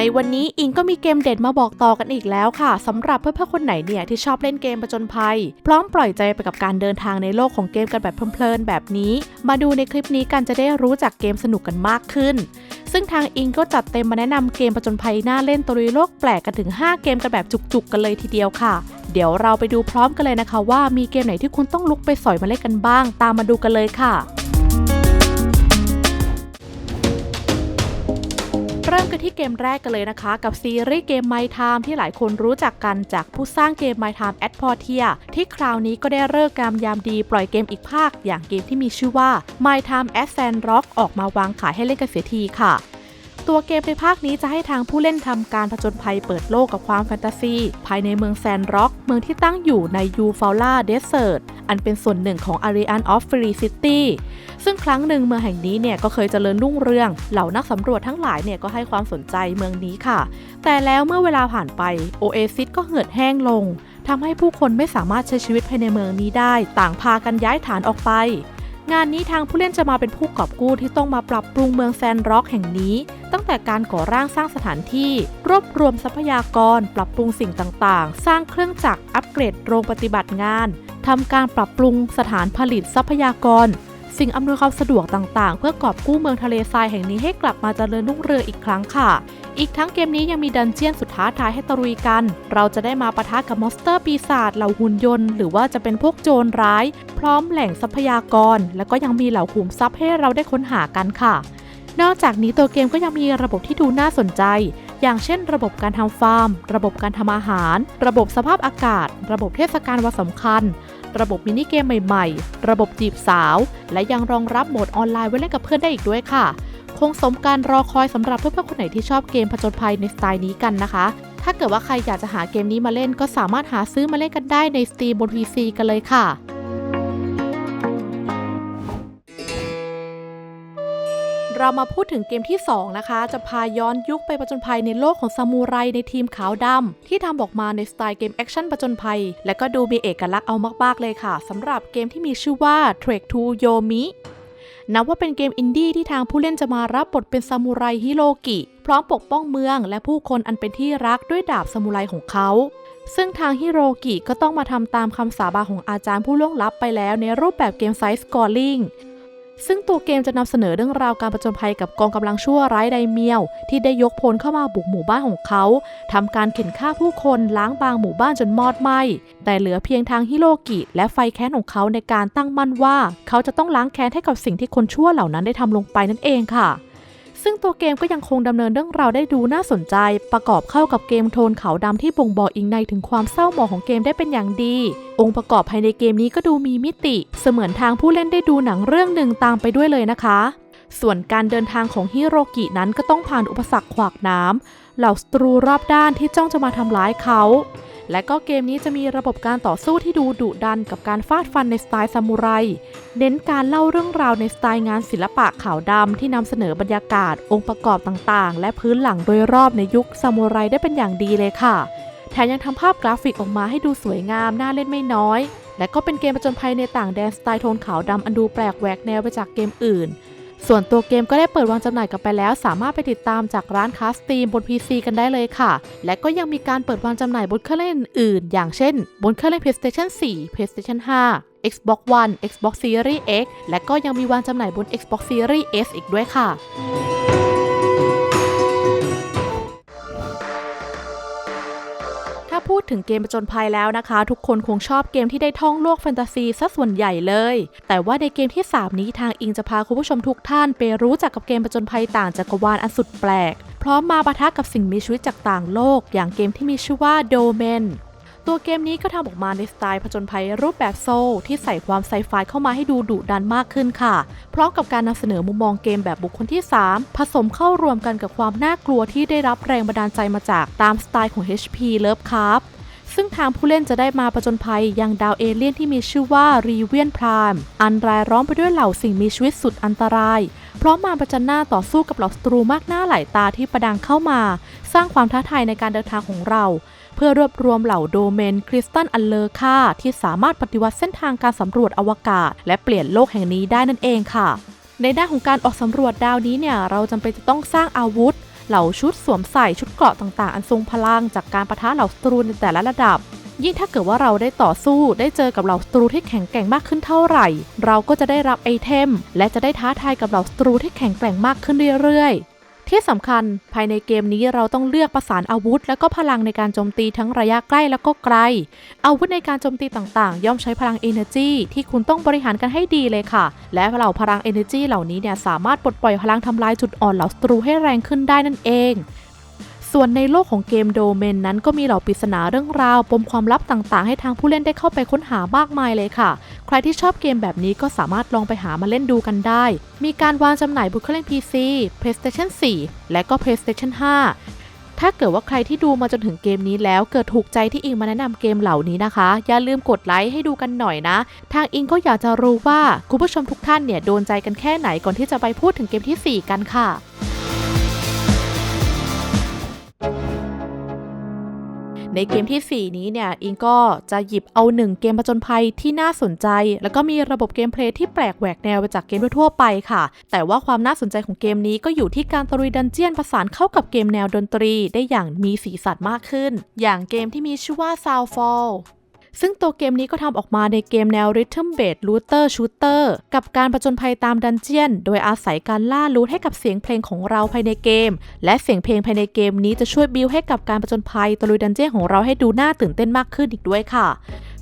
ในวันนี้อิงก็มีเกมเด็ดมาบอกต่อกันอีกแล้วค่ะสำหรับเพื่อนๆคนไหนเนี่ยที่ชอบเล่นเกมประจนภัย พร้อมปล่อยใจไปกับการเดินทางในโลกของเกมกันแบบเพลินๆแบบนี้ มาดูในคลิปนี้กันจะได้รู้จักเกมสนุกกันมากขึ้น ซึ่งทางอิงก็จัดเต็มมาแนะนำเกมประจนภัยน่าเล่นตะลุยโลกแปลกกันถึง 5 เกมกันแบบจุกๆกันเลยทีเดียวค่ะ เดี๋ยวเราไปดูพร้อมกันเลยนะคะ ว่ามีเกมไหนที่คุณต้องลุกไปสอยมาเล่นกันบ้าง ตามมาดูกันเลยค่ะ เริ่มกันที่เกมแรกกันเลยนะคะ กับซีรีส์เกมไมทามที่หลายคนรู้จักกันจากผู้สร้างเกมไมทามแอดพอเทียที่คราวนี้ก็ได้เลิกกามยามดีปล่อยเกมอีกภาค อย่างเกมที่มีชื่อว่า My Time at Sandrock ออกมาวางขายให้เล่นกันเสียทีค่ะ ตัวเกมในภาคนี้จะให้ทางผู้เล่นทำการผจญภัยเปิดโลกกับความแฟนตาซี ภายในเมืองแซนร็อก เมืองที่ตั้งอยู่ในยูฟาล่าเดสเซิร์ตอันเป็นส่วนหนึ่งของอารีอันออฟฟรีซิตี้ซึ่งครั้งหนึ่งเมืองแห่งนี้เนี่ยก็เคยเจริญรุ่งเรือง เหล่านักสำรวจทั้งหลายเนี่ยก็ให้ความสนใจเมืองนี้ค่ะ แต่แล้วเมื่อเวลาผ่านไปโอเอซิสก็เหือดแห้งลงทำให้ผู้คนไม่สามารถใช้ชีวิตภายในเมืองนี้ได้ ต่างพากันย้ายฐานออกไป งานนี้ทางผู้เล่นจะมาเป็นผู้กอบกู้ที่ต้องมาปรับปรุงเมืองแซนร็อกแห่งนี้ ตั้งแต่การก่อร่างสร้างสถานที่ รวบรวมทรัพยากร ปรับปรุงสิ่งต่างๆ สร้างเครื่องจักรอัปเกรดโรงปฏิบัติงานทำการปรับปรุงสถานผลิตทรัพยากร สิ่งอำนวยความสะดวกต่างๆ เพื่อกอบกู้เมืองทะเลทรายแห่งนี้ให้กลับมาเจริญรุ่งเรืองอีกครั้งค่ะ อีกทั้งเกมนี้ยังมีดันเจียนสุดท้าทายให้ตะลุยกัน เราจะได้มาปะทะกับมอนสเตอร์ปีศาจเหล่าหุ่นยนต์ หรือว่าจะเป็นพวกโจรร้าย พร้อมแหล่งทรัพยากร แล้วก็ยังมีเหล่าขุมทรัพย์ให้เราได้ค้นหากันค่ะ นอกจากนี้ตัวเกมก็ยังมีระบบที่ดูน่าสนใจอย่างเช่นระบบการทำฟาร์ม ระบบการทำอาหาร ระบบสภาพอากาศ ระบบเทศกาลวันสำคัญ ระบบมินิเกมใหม่ๆ ระบบจีบสาว และยังรองรับโหมดออนไลน์ไว้เล่นกับเพื่อนได้อีกด้วยค่ะ คงสมการรอคอยสำหรับเพื่อนๆคนไหนที่ชอบเกมผจญภัยในสไตล์นี้กันนะคะ ถ้าเกิดว่าใครอยากจะหาเกมนี้มาเล่นก็สามารถหาซื้อมาเล่นกันได้ใน Steam บน PC กันเลยค่ะ เรามาพูดถึงเกมที่ 2 นะคะ จะพาย้อนยุคไปประจนภัยในโลกของซามูไรในทีมขาวดำที่ทำออกมาในสไตล์เกมแอคชั่นประจนภัย และก็ดูมีเอกลักษณ์เอามากๆเลยค่ะสำหรับเกมที่มีชื่อว่า Trek to Yomi นับว่าเป็นเกมอินดี้ที่ทางผู้เล่นจะมารับบทเป็นซามูไรฮิโรกิ พร้อมปกป้องเมืองและผู้คนอันเป็นที่รักด้วยดาบซามูไรของเขาซึ่งทางฮิโรกิก็ต้องมาทำตามคำสาบานของอาจารย์ผู้ล่วงลับไปแล้วในรูปแบบเกมไซส์สกอร์ลิง ซึ่งตัวเกมจะนำเสนอเรื่องราวการประจนภัยกับกองกำลังชั่วร้ายไดเมียว ที่ได้ยกพลเข้ามาบุกหมู่บ้านของเขาทำการเข็นฆ่าผู้คนล้างบางหมู่บ้านจนมอดไหม้แต่เหลือเพียงทางฮิโรกิและไฟแค้นของเขาในการตั้งมั่นว่า เขาจะต้องล้างแค้นให้กับสิ่งที่คนชั่วเหล่านั้นได้ทำลงไปนั่นเองค่ะ ซึ่งตัวเกมก็ยังคงดำเนินเรื่องราวได้ดูน่าสนใจ ประกอบเข้ากับเกมโทนขาวดำที่บ่งบอกอิงในถึงความเศร้าหมองของเกมได้เป็นอย่างดี องค์ประกอบภายในเกมนี้ก็ดูมีมิติ เสมือนทางผู้เล่นได้ดูหนังเรื่องหนึ่งตามไปด้วยเลยนะคะ ส่วนการเดินทางของฮิโรกินั้นก็ต้องผ่านอุปสรรคขวากน้ำเหล่าศัตรูรอบด้านที่จ้องจะมาทำร้ายเขา และก็เกมนี้จะมีระบบการต่อสู้ที่ดูดุดันกับการฟาดฟันในสไตล์ซามูไร เน้นการเล่าเรื่องราวในสไตล์งานศิลปะขาวดำที่นำเสนอบรรยากาศ องค์ประกอบต่างๆ และพื้นหลังโดยรอบในยุคซามูไรได้เป็นอย่างดีเลยค่ะ แถมยังทำภาพกราฟิกออกมาให้ดูสวยงามน่าเล่นไม่น้อย และก็เป็นเกมประจนภัยในต่างแดนสไตล์โทนขาวดำอันดูแปลกแหวกแนวไปจากเกมอื่น ส่วนตัวเกมก็ได้เปิดวางจำหน่ายกันไปแล้ว สามารถไปติดตามจากร้านค้าสตรีมบน PC กันได้เลยค่ะ และก็ยังมีการเปิดวางจำหน่ายบนเครื่องเล่นอื่น อย่างเช่น บนเครื่องเล่น PlayStation 4 PlayStation 5 Xbox One Xbox Series X และก็ยังมีวางจำหน่ายบน Xbox Series S อีกด้วยค่ะ ถึงเกมประจนภัยแล้วนะคะ ทุกคนคงชอบเกมที่ได้ท่องโลกแฟนตาซีซะส่วนใหญ่เลย แต่ว่าในเกมที่ 3 นี้ทางอิงจะพาคุณผู้ชมทุกท่านไปรู้จักกับเกมประจนภัยต่างจักรวาลอันสุดแปลก พร้อมมาปะทะกับสิ่งมีชีวิตจากต่างโลก อย่างเกมที่มีชื่อว่าโดเมนตัวเกมนี้ก็ทำออกมาในสไตล์ผจญภัยรูปแบบโซลที่ใส่ความไซไฟเข้ามาให้ดูดุดันมากขึ้นค่ะ พร้อมกับการนำเสนอมุมมองเกมแบบบุคคลที่ 3 ผสมเข้ารวมกันกับความน่ากลัวที่ได้รับแรงบันดาลใจมาจากตามสไตล์ของ HP Lovecraft ซึ่งทางผู้เล่นจะได้มาประจนภัยยังดาวเอเลี่ยนที่มีชื่อว่ารีเวียนพรามอันรายล้อมไปด้วยเหล่าสิ่งมีชีวิตสุดอันตราย พร้อมมาประจันหน้าต่อสู้กับเหล่าศัตรูมากหน้าหลายตาที่ประดังเข้ามา สร้างความท้าทายในการเดินทางของเรา เพื่อรวบรวมเหล่าโดเมนคริสตัลอันเลอร์ค่าที่สามารถปฏิวัติเส้นทางการสำรวจอวกาศ และเปลี่ยนโลกแห่งนี้ได้นั่นเองค่ะ ในด้านของการออกสำรวจดาวนี้เนี่ยเราจำเป็นจะต้องสร้างอาวุธ เหล่าชุดสวมใส่ชุดเกราะต่างๆ อันทรงพลังจากการประทะเหล่าศัตรูในแต่ละระดับ ยิ่งถ้าเกิดว่าเราได้ต่อสู้ได้เจอกับเหล่าศัตรูที่แข็งแกร่งมากขึ้นเท่าไหร่ เราก็จะได้รับไอเทม และจะได้ท้าทายกับเหล่าศัตรูที่แข็งแกร่งมากขึ้นเรื่อยๆ ที่สำคัญภายในเกมนี้เราต้องเลือกประสานอาวุธ และก็พลังในการโจมตีทั้งระยะใกล้แล้วก็ไกล อาวุธในการโจมตีต่างๆ ย่อมใช้พลัง Energy ที่คุณต้องบริหารกันให้ดีเลยค่ะ และเหล่าพลัง Energy เหล่านี้เนี่ยสามารถปลดปล่อยพลังทำลายจุดอ่อนเหล่าศัตรูให้แรงขึ้นได้นั่นเอง ส่วนในโลกของเกมโดเมนนั้นก็มีเหล่าปริศนาเรื่องราว ปมความลับต่างๆ ให้ทางผู้เล่นได้เข้าไปค้นหามากมายเลยค่ะ ใครที่ชอบเกมแบบนี้ก็สามารถลองไปหามาเล่นดูกันได้ มีการวางจำหน่ายบนเครื่องเล่น PC PlayStation 4 และก็ PlayStation 5 ถ้าเกิดว่าใครที่ดูมาจนถึงเกมนี้แล้วเกิดถูกใจที่อิงมาแนะนำเกมเหล่านี้นะคะ อย่าลืมกดไลค์ให้ดูกันหน่อยนะ ทางอิงก็อยากจะรู้ว่าคุณผู้ชมทุกท่านเนี่ยโดนใจกันแค่ไหนก่อนที่จะไปพูดถึงเกมที่ 4 กันค่ะ ในเกมทีสี่ 4 นี้เนี่ยอิงก็จะหยิบเอาหนึ่งเกมผจญภัยที่น่าสนใจ แล้วก็มีระบบเกมเพลย์ที่แปลกแหวกแนวไปจากเกมทั่วไปค่ะ แต่ว่าความน่าสนใจของเกมนี้ก็อยู่ที่การตะลุยดันเจียนผสานเข้ากับเกมแนวดนตรีได้อย่างมีสีสันมากขึ้น อย่างเกมที่มีชื่อว่า Soundfall ซึ่งตัวเกมนี้ก็ทำออกมาในเกมแนว Rhythm Based Looter Shooter กับการประจนภัยตามดันเจียน โดยอาศัยการล่าลูทให้กับเสียงเพลงของเราภายในเกม และเสียงเพลงภายในเกมนี้จะช่วยบิวให้กับการประจนภัยตะลุยดันเจียนของเราให้ดูน่าตื่นเต้นมากขึ้นอีกด้วยค่ะ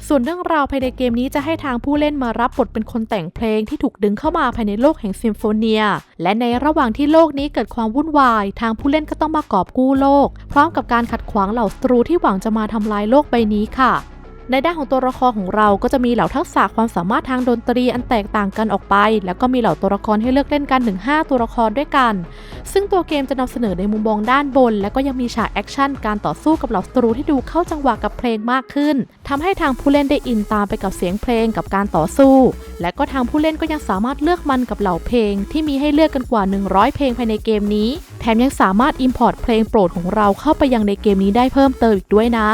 ส่วนเรื่องราวภายในเกมนี้จะให้ทางผู้เล่นมารับบทเป็นคนแต่งเพลงที่ถูกดึงเข้ามาภายในโลกแห่งซิมโฟเนีย และในระหว่างที่โลกนี้เกิดความวุ่นวาย ทางผู้เล่นก็ต้องมากอบกู้โลก พร้อมกับการขัดขวางเหล่าศัตรูที่หวังจะมาทำลายโลกใบนี้ค่ะ ในด้านของตัวละครของเราก็จะมีเหล่าทักษะความสามารถทางดนตรีอันแตกต่างกันออกไป แล้วก็มีเหล่าตัวละครให้เลือกเล่นกันถึง 5 ตัวละครด้วยกัน ซึ่งตัวเกมจะนำเสนอในมุมมองด้านบน และก็ยังมีฉากแอคชั่นการต่อสู้กับเหล่าศัตรูที่ดูเข้าจังหวะกับเพลงมากขึ้นทำให้ทางผู้เล่นได้อินตามไปกับเสียงเพลงกับการต่อสู้ และก็ทางผู้เล่นก็ยังสามารถเลือกมันกับเหล่าเพลง ที่มีให้เลือกกันกว่า 100 เพลงภายในเกมนี้ แถมยังสามารถ Import เพลงโปรดของเราเข้าไปยังในเกมนี้ได้เพิ่มเติมอีกด้วยนะ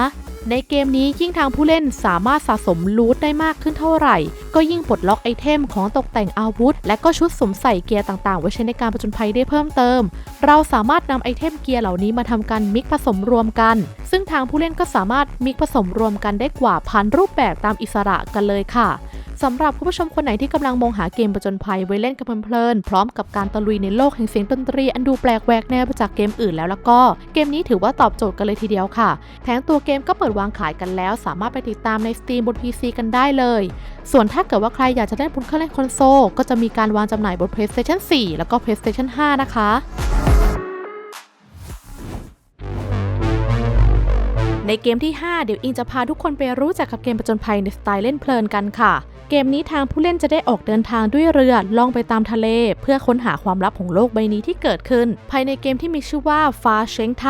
ในเกมนี้ยิ่งทางผู้เล่นสามารถสะสมลูทได้มากขึ้นเท่าไหร่ ก็ยิ่งปลดล็อกไอเทมของตกแต่งอาวุธ และก็ชุดสวมใส่เกียร์ต่างๆ ไว้ใช้ในการผจญภัยได้เพิ่มเติม เราสามารถนำไอเทมเกียร์เหล่านี้มาทำการมิกผสมรวมกัน ซึ่งทางผู้เล่นก็สามารถมิกผสมรวมกันได้กว่าพันรูปแบบตามอิสระกันเลยค่ะ สำหรับคุณผู้ชมคนไหนที่กำลังมองหาเกมประจนภัยไว้เล่นกันเพลินๆพร้อมกับการตะลุยในโลกแห่งเสียงดนตรีอันดูแปลกแหวกแนวจากเกมอื่นแล้วแล้วก็ เกมนี้ถือว่าตอบโจทย์กันเลยทีเดียวค่ะแถมตัวเกมก็เปิดวางขายกันแล้ว สามารถไปติดตามใน Steam บน PC กันได้เลย ส่วนถ้าเกิดว่าใครอยากจะเล่นบนเครื่องเล่นคอนโซลก็จะมีการวางจำหน่ายบน PlayStation 4 แล้วก็ PlayStation 5 นะคะ ในเกมที่ 5 เดี๋ยวอิงจะพาทุกคนไปรู้จักกับเกมประจนภัยในสไตล์เล่นเพลินกันค่ะ เกมนี้ทางผู้เล่นจะได้ออกเดินทางด้วยเรือล่องไปตามทะเล เพื่อค้นหาความลับของโลกใบนี้ที่เกิดขึ้น ภายในเกมที่มีชื่อว่าฟ้าเชงไท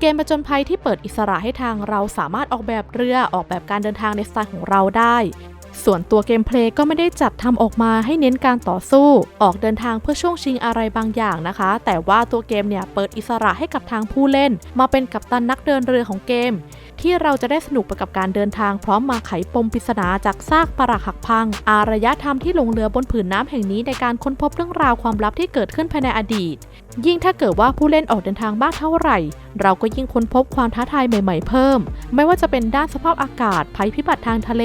เกมประจนภัยที่เปิดอิสระให้ทางเราสามารถออกแบบเรือออกแบบการเดินทางในสไตล์ของเราได้ ส่วนตัวเกมเพลย์ก็ไม่ได้จัดทำออกมาให้เน้นการต่อสู้ ออกเดินทางเพื่อช่วงชิงอะไรบางอย่างนะคะ แต่ว่าตัวเกมเนี่ยเปิดอิสระให้กับทางผู้เล่น มาเป็นกัปตันนักเดินเรือของเกมที่เราจะได้สนุกไปกับการเดินทางพร้อมมาไขปมปริศนาจากซากปรักหักพัง อารยธรรมที่หลงเรือบนผืนน้ำแห่งนี้ในการค้นพบเรื่องราวความลับที่เกิดขึ้นภายในอดีต ยิ่งถ้าเกิดว่าผู้เล่นออกเดินทางมากเท่าไหร่ เราก็ยิ่งค้นพบความท้าทายใหม่ ๆ เพิ่ม ไม่ว่าจะเป็นด้านสภาพอากาศ ภัยพิบัติทางทะเล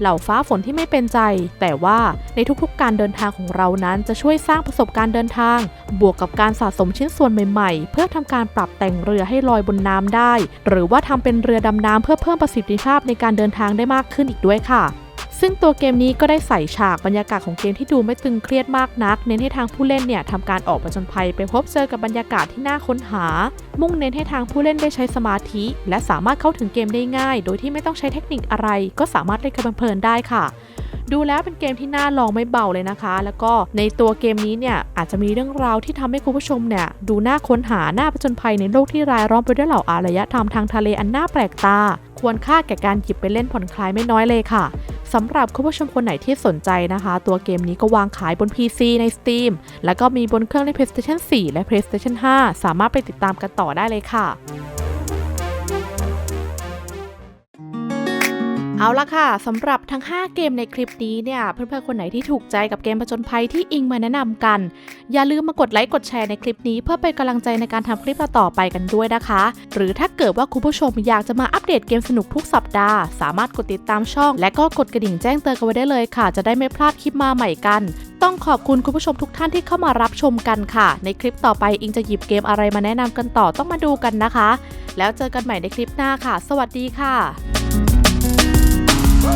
เหล่าฟ้าฝนที่ไม่เป็นใจ แต่ว่าในทุกๆ การเดินทางของเรานั้นจะช่วยสร้างประสบการณ์เดินทาง บวกกับการสะสมชิ้นส่วนใหม่ ๆ เพื่อทำการปรับแต่งเรือให้ลอยบนน้ำได้ หรือว่าทำเป็นเรือดำน้ำเพื่อเพิ่มประสิทธิภาพในการเดินทางได้มากขึ้นอีกด้วยค่ะ ซึ่งตัวเกมนี้ก็ได้ใส่ฉากบรรยากาศของเกมที่ดูไม่ตึงเครียดมากนัก เน้นให้ทางผู้เล่นเนี่ยทำการออกผจญภัยไปพบเจอกับบรรยากาศที่น่าค้นหา มุ่งเน้นให้ทางผู้เล่นได้ใช้สมาธิ และสามารถเข้าถึงเกมได้ง่าย โดยที่ไม่ต้องใช้เทคนิคอะไร ก็สามารถเล่นกันเพลินได้ค่ะ ดูแล้วเป็นเกมที่น่าลองไม่เบาเลยนะคะ แล้วก็ในตัวเกมนี้เนี่ยอาจจะมีเรื่องราวที่ทำให้คุณผู้ชมเนี่ยดูน่าค้นหาน่าผจญภัยในโลกที่รายล้อมไปด้วยเหล่าอารยธรรมทางทะเลอันน่าแปลกตา ควรค่าแก่การหยิบไปเล่นผ่อนคลายไม่น้อยเลยค่ะสำหรับคุณผู้ชมคนไหนที่สนใจนะคะ ตัวเกมนี้ก็วางขายบน PC ใน Steam แล้วก็มีบนเครื่องเล่น PlayStation 4 และ PlayStation 5 สามารถไปติดตามกันต่อได้เลยค่ะ เอาละค่ะสำหรับทั้ง 5 เกมในคลิปนี้เนี่ยเพื่อนๆคนไหนที่ถูกใจกับเกมผจญภัยที่อิงมาแนะนำกัน อย่าลืมมากดไลค์กดแชร์ในคลิปนี้ เพื่อเป็นกำลังใจในการทำคลิปต่อไปกันด้วยนะคะ หรือถ้าเกิดว่าคุณผู้ชมอยากจะมาอัปเดตเกมสนุกทุกสัปดาห์ สามารถกดติดตามช่อง และก็กดกระดิ่งแจ้งเตือนกันไว้ได้เลยค่ะ จะได้ไม่พลาดคลิปมาใหม่กัน ต้องขอบคุณคุณผู้ชมทุกท่านที่เข้ามารับชมกันค่ะ ในคลิปต่อไปอิงจะหยิบเกมอะไรมาแนะนำกันต่อต้องมาดูกันนะคะ แล้วเจอกันใหม่ในคลิปหน้าค่ะ สวัสดีค่ะ